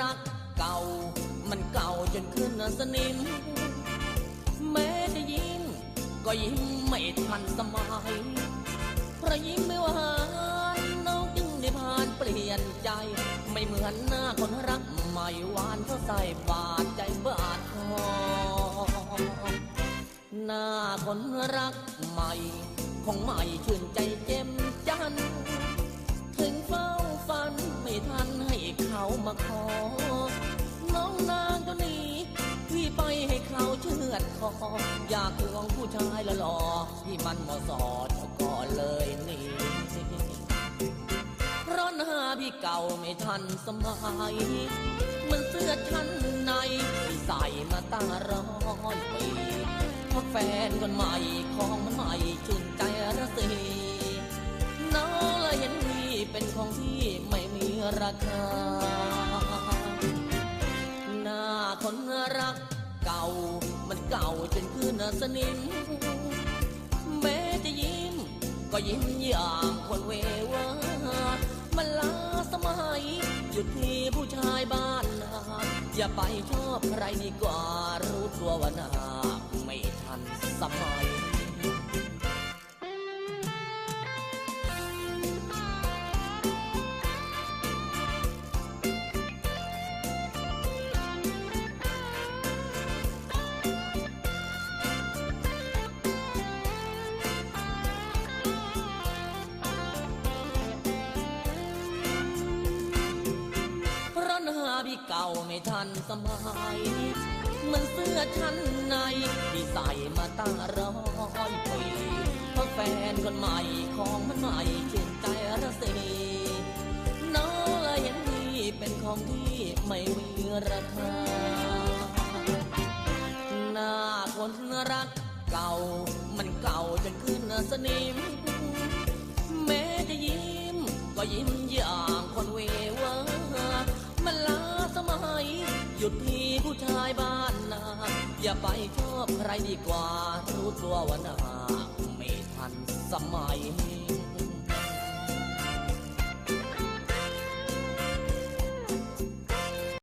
รักเก่า มันเก่าจนขึ้นสนิมแม้จะยิ้มก็ยิ้มไม่ทันสมัยเพราะยิ้มไม่หวานน้องจึงได้ผ่านเปลี่ยนใจ ไม่เหมือนหน้าคนรักใหม่หวานเพราใส่บาดใจบาดคอหน้าคนรักใหม่คงไม่ชื่นใจเจ็มจันทร์ อออยากควงผู้ชายละหล่อที่มันเหมาสอดก็เลยนี่ร้อนหาพี่เก่าไม่ทันสมัยมันเสื้อชั้นในที่ใส่มาตั้งร้อยปีเพราะแฟนคนใหม่ของมันใหม่ชื่นใจระสีน้องลยเห็นพี่เป็นของที่ไม่มีราคาหน้าคนรักเก่า เก่าจนขึ้นสนิมแม้จะยิ้ม ก็ยิ้มอย่างคนเววามันลาสมัยหยุดที่ผู้ชายบ้านนาอย่าไปชอบใครดีกว่ารู้ตัวว่าหนาไม่ทันสมัย เก่าไม่ทันสมัยมันเสื้อชั้นในที่ใส่มาตั้งร้อยปีเพราะแฟนคนใหม่ของมันใหม่ชื่นใจระสีน้องเลยเห็นพี่เป็นของที่ไม่มีราคาหน้าคนรักเก่ามันเก่าจนขึ้นสนิมแม้จะยิ้มก็ยิ้มยา ยหยุดที่ผู้ชายบ้านนา อย่าไปชอบใครดีกว่า รู้ตัวว่านาไม่ทันสมัย